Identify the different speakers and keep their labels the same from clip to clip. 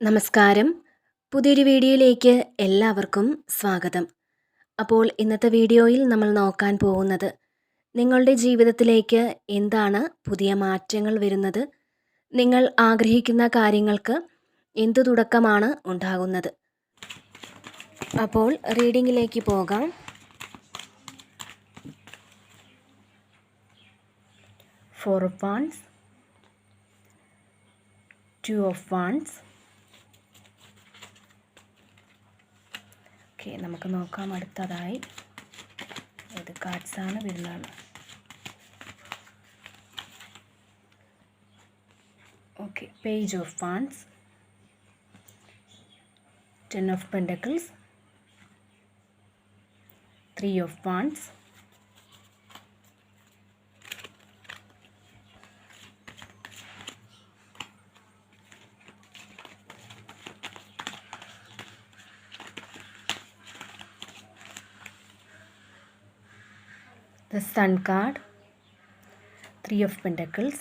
Speaker 1: നമസ്കാരം. പുതിയൊരു വീഡിയോയിലേക്ക് എല്ലാവർക്കും സ്വാഗതം. അപ്പോൾ ഇന്നത്തെ വീഡിയോയിൽ നമ്മൾ നോക്കാൻ പോകുന്നത് നിങ്ങളുടെ ജീവിതത്തിലേക്ക് എന്താണ് പുതിയ മാറ്റങ്ങൾ വരുന്നത്? നിങ്ങൾ ആഗ്രഹിക്കുന്ന കാര്യങ്ങൾക്ക് എന്തു തുടക്കമാണ് ഉണ്ടാകുന്നത്? അപ്പോൾ റീഡിങ്ങിലേക്ക് പോകാം. Four of wands two of wands okay നമുക്ക് നോക്കാം അടുത്തതായി. ഏത് കാർഡ്സാണ് വരുന്നത് okay page of fans ten of pentacles. Three of fans the sun card three of pentacles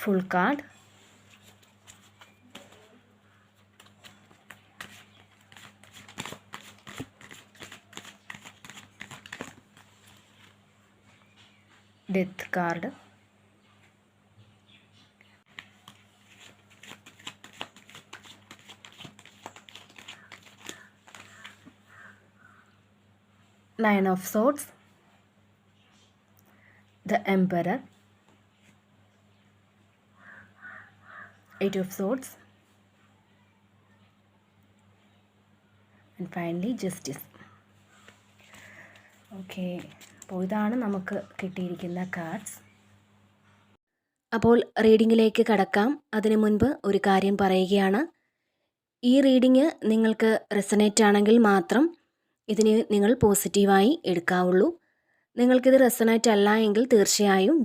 Speaker 1: full card death card nine of swords. The emperor. Eight of swords. And finally justice. Okay അപ്പോൾ ഇതാണ് നമുക്ക് കിട്ടിയിരിക്കുന്ന cards അപ്പോൾ റീഡിങ്ങിലേക്ക് കടക്കാം. അതിനു മുൻപ് ഒരു കാര്യം പറയുകയാണ്. ഈ റീഡിങ് നിങ്ങൾക്ക് റെസനേറ്റ് ആണെങ്കിൽ മാത്രം ഇതിന് നിങ്ങൾ പോസിറ്റീവായി എടുക്കാവുള്ളൂ. നിങ്ങൾക്കിത് റെസനേറ്റ് അല്ല എങ്കിൽ തീർച്ചയായും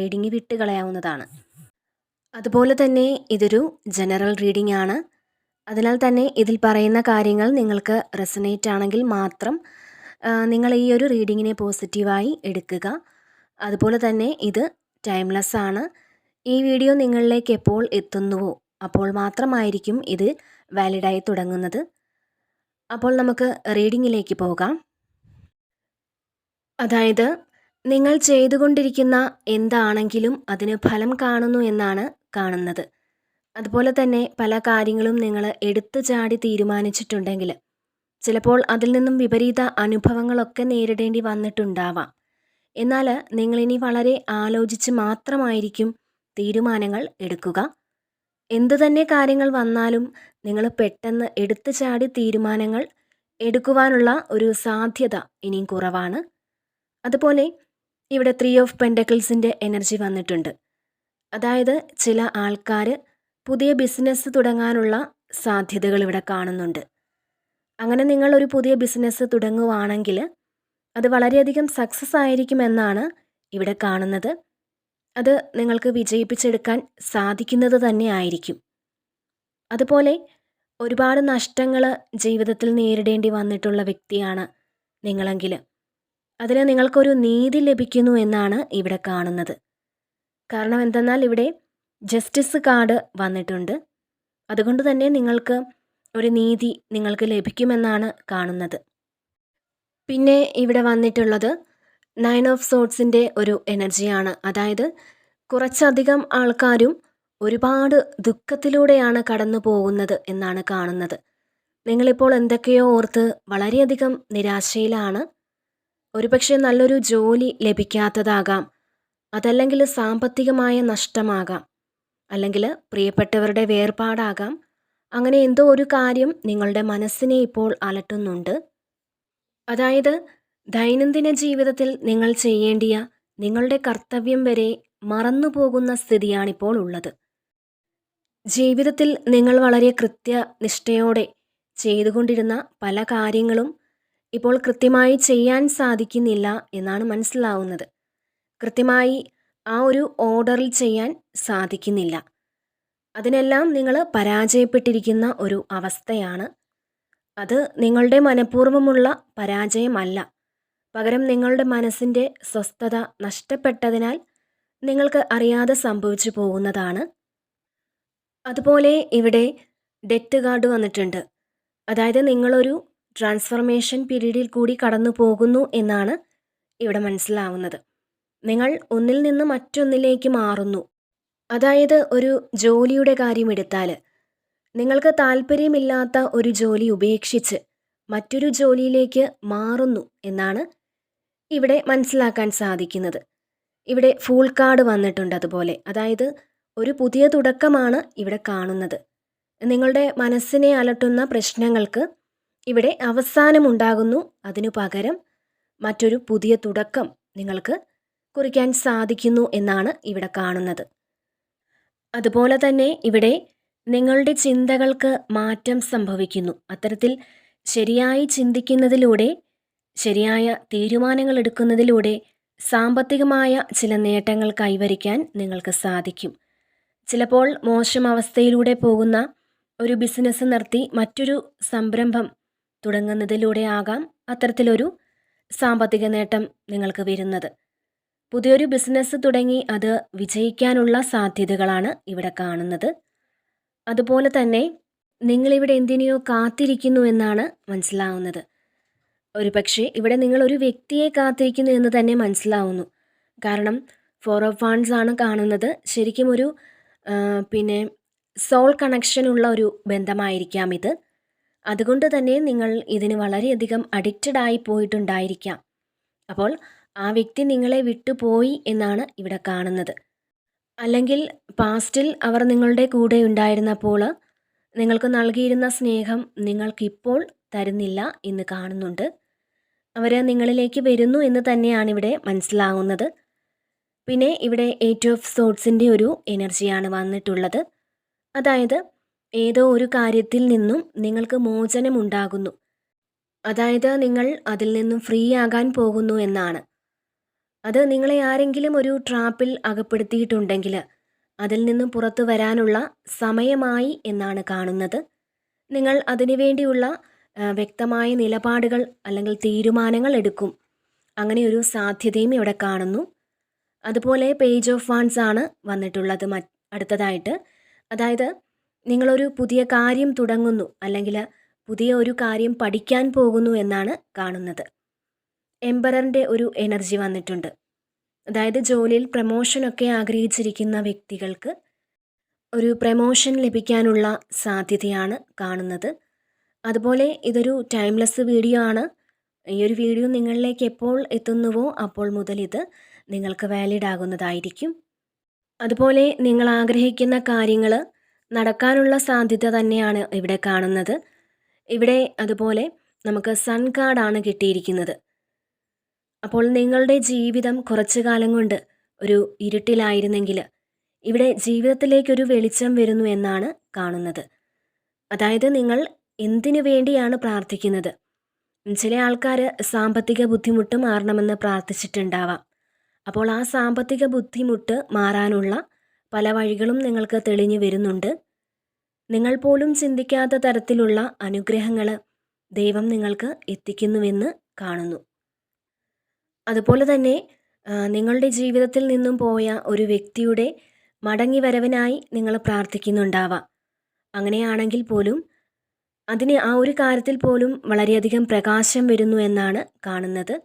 Speaker 1: റീഡിങ് വിട്ട് കളയാവുന്നതാണ്. അതുപോലെ തന്നെ ഇതൊരു ജനറൽ റീഡിംഗ് ആണ്. അതിനാൽ തന്നെ ഇതിൽ പറയുന്ന കാര്യങ്ങൾ നിങ്ങൾക്ക് റെസനേറ്റ് ആണെങ്കിൽ മാത്രം നിങ്ങൾ ഈ ഒരു റീഡിങ്ങിനെ പോസിറ്റീവായി എടുക്കുക. അതുപോലെ തന്നെ ഇത് ടൈംലെസ് ആണ്. ഈ വീഡിയോ നിങ്ങളിലേക്ക് എപ്പോൾ എത്തുന്നുവോ അപ്പോൾ മാത്രമായിരിക്കും ഇത് വാലിഡായി തുടങ്ങുന്നത്. അപ്പോൾ നമുക്ക് റീഡിങ്ങിലേക്ക് പോകാം. അതായത് നിങ്ങൾ ചെയ്തുകൊണ്ടിരിക്കുന്ന എന്താണെങ്കിലും അതിന് ഫലം കാണുന്നു എന്നാണ് കാണുന്നത്. അതുപോലെ തന്നെ പല കാര്യങ്ങളും നിങ്ങൾ എടുത്തു ചാടി തീരുമാനിച്ചിട്ടുണ്ടെങ്കിൽ ചിലപ്പോൾ അതിൽ നിന്നും വിപരീത അനുഭവങ്ങളൊക്കെ നേരിടേണ്ടി വന്നിട്ടുണ്ടാവാം. എന്നാൽ നിങ്ങളിനി വളരെ ആലോചിച്ച് മാത്രമായിരിക്കും തീരുമാനങ്ങൾ എടുക്കുക. എന്തു തന്നെ കാര്യങ്ങൾ വന്നാലും നിങ്ങൾ പെട്ടെന്ന് എടുത്തു ചാടി തീരുമാനങ്ങൾ എടുക്കുവാനുള്ള ഒരു സാധ്യത ഇനിയും കുറവാണ്. അതുപോലെ ഇവിടെ ത്രീ ഓഫ് പെൻഡക്കിൾസിന്റെ എനർജി വന്നിട്ടുണ്ട്. അതായത് ചില ആൾക്കാർ പുതിയ ബിസിനസ് തുടങ്ങാനുള്ള സാധ്യതകൾ ഇവിടെ കാണുന്നുണ്ട്. അങ്ങനെ നിങ്ങൾ ഒരു പുതിയ ബിസിനസ് തുടങ്ങുവാണെങ്കിൽ അത് വളരെയധികം സക്സസ് ആയിരിക്കുമെന്നാണ് ഇവിടെ കാണുന്നത്. അത് നിങ്ങൾക്ക് വിജയിപ്പിച്ചെടുക്കാൻ സാധിക്കുന്നത് തന്നെ ആയിരിക്കും. അതുപോലെ ഒരുപാട് നഷ്ടങ്ങൾ ജീവിതത്തിൽ നേരിടേണ്ടി വന്നിട്ടുള്ള വ്യക്തിയാണ് നിങ്ങളെങ്കിൽ അതിന് നിങ്ങൾക്കൊരു നീതി ലഭിക്കുന്നു എന്നാണ് ഇവിടെ കാണുന്നത്. കാരണം എന്തെന്നാൽ ഇവിടെ ജസ്റ്റിസ് കാർഡ് വന്നിട്ടുണ്ട്. അതുകൊണ്ട് തന്നെ നിങ്ങൾക്ക് ഒരു നീതി നിങ്ങൾക്ക് ലഭിക്കുമെന്നാണ് കാണുന്നത്. പിന്നെ ഇവിടെ വന്നിട്ടുള്ളത് നയൻ ഓഫ് സോട്ട്സിന്റെ ഒരു എനർജിയാണ് അതായത് കുറച്ചധികം ആൾക്കാരും ഒരുപാട് ദുഃഖത്തിലൂടെയാണ് കടന്നു പോകുന്നത് എന്നാണ് കാണുന്നത്. നിങ്ങളിപ്പോൾ എന്തൊക്കെയോ ഓർത്ത് വളരെയധികം നിരാശയിലാണ്. ഒരുപക്ഷെ നല്ലൊരു ജോലി ലഭിക്കാത്തതാകാം. അതല്ലെങ്കിൽ സാമ്പത്തികമായ നഷ്ടമാകാം. അല്ലെങ്കിൽ പ്രിയപ്പെട്ടവരുടെ വേർപാടാകാം. അങ്ങനെ എന്തോ ഒരു കാര്യം നിങ്ങളുടെ മനസ്സിനെ ഇപ്പോൾ അലട്ടുന്നുണ്ട്. അതായത് ദൈനംദിന ജീവിതത്തിൽ നിങ്ങൾ ചെയ്യേണ്ടിയ നിങ്ങളുടെ കർത്തവ്യം വരെ മറന്നുപോകുന്ന സ്ഥിതിയാണിപ്പോൾ ഉള്ളത്. ജീവിതത്തിൽ നിങ്ങൾ വളരെ കൃത്യനിഷ്ഠയോടെ ചെയ്തുകൊണ്ടിരുന്ന പല കാര്യങ്ങളും ഇപ്പോൾ കൃത്യമായി ചെയ്യാൻ സാധിക്കുന്നില്ല എന്നാണ് മനസ്സിലാവുന്നത്. കൃത്യമായി ആ ഒരു ഓർഡറിൽ ചെയ്യാൻ സാധിക്കുന്നില്ല. അതിനെല്ലാം നിങ്ങൾ പരാജയപ്പെട്ടിരിക്കുന്ന ഒരു അവസ്ഥയാണ്. അത് നിങ്ങളുടെ മനഃപൂർവമുള്ള പരാജയമല്ല. പകരം നിങ്ങളുടെ മനസ്സിന്റെ സ്വസ്ഥത നഷ്ടപ്പെട്ടതിനാൽ നിങ്ങൾക്ക് അറിയാതെ സംഭവിച്ചു പോകുന്നതാണ്. അതുപോലെ ഇവിടെ ഡെറ്റ് കാർഡ് വന്നിട്ടുണ്ട്. അതായത് നിങ്ങളൊരു ട്രാൻസ്ഫർമേഷൻ പീരീഡിൽ കൂടി കടന്നു പോകുന്നു എന്നാണ് ഇവിടെ മനസ്സിലാവുന്നത്. നിങ്ങൾ ഒന്നിൽ നിന്ന് മറ്റൊന്നിലേക്ക് മാറുന്നു. അതായത് ഒരു ജോലിയുടെ കാര്യം എടുത്താൽ നിങ്ങൾക്ക് താല്പര്യമില്ലാത്ത ഒരു ജോലി ഉപേക്ഷിച്ച് മറ്റൊരു ജോലിയിലേക്ക് മാറുന്നു എന്നാണ് ഇവിടെ മനസ്സിലാക്കാൻ സാധിക്കുന്നത്. ഇവിടെ ഫുൾ കാർഡ് വന്നിട്ടുണ്ട് അതുപോലെ. അതായത് ഒരു പുതിയ തുടക്കമാണ് ഇവിടെ കാണുന്നത്. നിങ്ങളുടെ മനസ്സിനെ അലട്ടുന്ന പ്രശ്നങ്ങൾക്ക് ഇവിടെ അവസാനമുണ്ടാകുന്നു. അതിനു പകരം മറ്റൊരു പുതിയ തുടക്കം നിങ്ങൾക്ക് കുറിക്കാൻ സാധിക്കുന്നു എന്നാണ് ഇവിടെ കാണുന്നത്. അതുപോലെ തന്നെ ഇവിടെ നിങ്ങളുടെ ചിന്തകൾക്ക് മാറ്റം സംഭവിക്കുന്നു. അത്തരത്തിൽ ശരിയായി ചിന്തിക്കുന്നതിലൂടെ ശരിയായ തീരുമാനങ്ങൾ എടുക്കുന്നതിലൂടെ സാമ്പത്തികമായ ചില നേട്ടങ്ങൾ കൈവരിക്കാൻ നിങ്ങൾക്ക് സാധിക്കും. ചിലപ്പോൾ മോശം അവസ്ഥയിലൂടെ പോകുന്ന ഒരു ബിസിനസ് നിർത്തി മറ്റൊരു സംരംഭം തുടങ്ങുന്നതിലൂടെ ആകാം അത്തരത്തിലൊരു സാമ്പത്തിക നേട്ടം നിങ്ങൾക്ക് വരുന്നത്. പുതിയൊരു ബിസിനസ് തുടങ്ങി അത് വിജയിക്കാനുള്ള സാധ്യതകളാണ് ഇവിടെ കാണുന്നത്. അതുപോലെ തന്നെ നിങ്ങളിവിടെ എന്തിനെയോ കാത്തിരിക്കുന്നു എന്നാണ് മനസ്സിലാവുന്നത്. ഒരു പക്ഷേ ഇവിടെ നിങ്ങൾ ഒരു വ്യക്തിയെ കാത്തിരിക്കുന്നു എന്ന് തന്നെ മനസ്സിലാവുന്നു. കാരണം ഫോർ ഓഫ് വാൺസ് ആണ് കാണുന്നത്. ശരിക്കും ഒരു പിന്നെ സോൾ കണക്ഷൻ ഉള്ള ഒരു ബന്ധമായിരിക്കാം ഇത്. അതുകൊണ്ട് തന്നെ നിങ്ങൾ ഇതിന് വളരെയധികം അഡിക്റ്റഡ് ആയി പോയിട്ടുണ്ടായിരിക്കാം. അപ്പോൾ ആ വ്യക്തി നിങ്ങളെ വിട്ടുപോയി എന്നാണ് ഇവിടെ കാണുന്നത്. അല്ലെങ്കിൽ പാസ്റ്റിൽ അവർ നിങ്ങളുടെ കൂടെ ഉണ്ടായിരുന്നപ്പോൾ നിങ്ങൾക്ക് നൽകിയിരുന്ന സ്നേഹം നിങ്ങൾക്കിപ്പോൾ തരുന്നില്ല എന്ന് കാണുന്നുണ്ട്. അവർ നിങ്ങളിലേക്ക് വരുന്നു എന്ന് തന്നെയാണ് ഇവിടെ മനസ്സിലാവുന്നത്. പിന്നെ ഇവിടെ എയ്റ്റ് ഓഫ് സോട്ട്സിന്റെ ഒരു എനർജിയാണ് വന്നിട്ടുള്ളത്. അതായത് ഏതോ ഒരു കാര്യത്തിൽ നിന്നും നിങ്ങൾക്ക് മോചനമുണ്ടാകുന്നു അതായത് നിങ്ങൾ അതിൽ നിന്നും ഫ്രീ ആകാൻ പോകുന്നു എന്നാണ്. അത് നിങ്ങളെ ആരെങ്കിലും ഒരു ട്രാപ്പിൽ അകപ്പെടുത്തിയിട്ടുണ്ടെങ്കിൽ അതിൽ നിന്നും പുറത്തു വരാനുള്ള സമയമായി എന്നാണ് കാണുന്നത്. നിങ്ങൾ അതിനുവേണ്ടിയുള്ള വ്യക്തമായ നിലപാടുകൾ അല്ലെങ്കിൽ തീരുമാനങ്ങൾ എടുക്കും. അങ്ങനെ ഒരു സാധ്യതയും ഇവിടെ കാണുന്നു. അതുപോലെ പേജ് ഓഫ് വാൺസ് ആണ് വന്നിട്ടുള്ളത് അടുത്തതായിട്ട്. അതായത് നിങ്ങളൊരു പുതിയ കാര്യം തുടങ്ങുന്നു അല്ലെങ്കിൽ പുതിയ ഒരു കാര്യം പഠിക്കാൻ പോകുന്നു എന്നാണ് കാണുന്നത്. എംബററിന്റെ ഒരു എനർജി വന്നിട്ടുണ്ട്. അതായത് ജോലിയിൽ പ്രമോഷനൊക്കെ ആഗ്രഹിച്ചിരിക്കുന്ന വ്യക്തികൾക്ക് ഒരു പ്രമോഷൻ ലഭിക്കാനുള്ള സാധ്യതയാണ് കാണുന്നത്. അതുപോലെ ഇതൊരു ടൈംലെസ് വീഡിയോ ആണ്. ഈ ഒരു വീഡിയോ നിങ്ങളിലേക്ക് എപ്പോൾ എത്തുന്നുവോ അപ്പോൾ മുതൽ ഇത് നിങ്ങൾക്ക് വാലിഡ് ആകുന്നതായിരിക്കും. അതുപോലെ നിങ്ങൾ ആഗ്രഹിക്കുന്ന കാര്യങ്ങൾ നടക്കാനുള്ള സാധ്യത തന്നെയാണ് ഇവിടെ കാണുന്നത്. ഇവിടെ അതുപോലെ നമുക്ക് സൺ കാർഡാണ് കിട്ടിയിരിക്കുന്നത്. അപ്പോൾ നിങ്ങളുടെ ജീവിതം കുറച്ചു കാലം കൊണ്ട് ഒരു ഇരുട്ടിലായിരുന്നെങ്കിൽ ഇവിടെ ജീവിതത്തിലേക്കൊരു വെളിച്ചം വരുന്നു എന്നാണ് കാണുന്നത്. അതായത് നിങ്ങൾ എന്തിനു വേണ്ടിയാണ് പ്രാർത്ഥിക്കുന്നത്? ചില ആൾക്കാർ സാമ്പത്തിക ബുദ്ധിമുട്ട് മാറണമെന്ന് പ്രാർത്ഥിച്ചിട്ടുണ്ടാവാം. അപ്പോൾ ആ സാമ്പത്തിക ബുദ്ധിമുട്ട് മാറാനുള്ള പല വഴികളും നിങ്ങൾക്ക് തെളിഞ്ഞു വരുന്നുണ്ട്. നിങ്ങൾ പോലും ചിന്തിക്കാത്ത തരത്തിലുള്ള അനുഗ്രഹങ്ങൾ ദൈവം നിങ്ങൾക്ക് എത്തിക്കുന്നുവെന്ന് കാണുന്നു. അതുപോലെ തന്നെ നിങ്ങളുടെ ജീവിതത്തിൽ നിന്നും പോയ ഒരു വ്യക്തിയുടെ മടങ്ങി വരവിനായി നിങ്ങൾ പ്രാർത്ഥിക്കുന്നുണ്ടാവാം. അങ്ങനെയാണെങ്കിൽ പോലും അതിന് ആ ഒരു കാര്യത്തിൽ പോലും വളരെയധികം പ്രകാശം വരുന്നു എന്നാണ് കാണുന്നത്.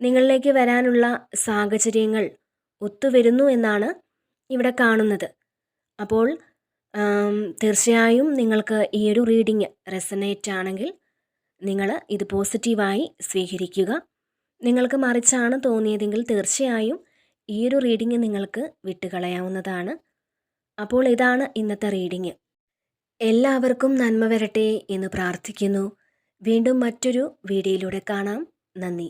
Speaker 1: നിങ്ങളിലേക്ക് വരാനുള്ള സാഹചര്യങ്ങൾ ഒത്തുവരുന്നു എന്നാണ് ഇവിടെ കാണുന്നത്. അപ്പോൾ തീർച്ചയായും നിങ്ങൾക്ക് ഈ ഒരു റീഡിങ് റെസനേറ്റ് ആണെങ്കിൽ നിങ്ങൾ ഇത് പോസിറ്റീവായി സ്വീകരിക്കുക. നിങ്ങൾക്ക് മറിച്ചാണ് തോന്നിയതെങ്കിൽ തീർച്ചയായും ഈ ഒരു റീഡിങ് നിങ്ങൾക്ക് വിട്ടുകളയാവുന്നതാണ്. അപ്പോൾ ഇതാണ് ഇന്നത്തെ റീഡിങ്. എല്ലാവർക്കും നന്മ വരട്ടെ എന്ന് പ്രാർത്ഥിക്കുന്നു. വീണ്ടും മറ്റൊരു വീഡിയോയിലൂടെ കാണാം. നന്ദി.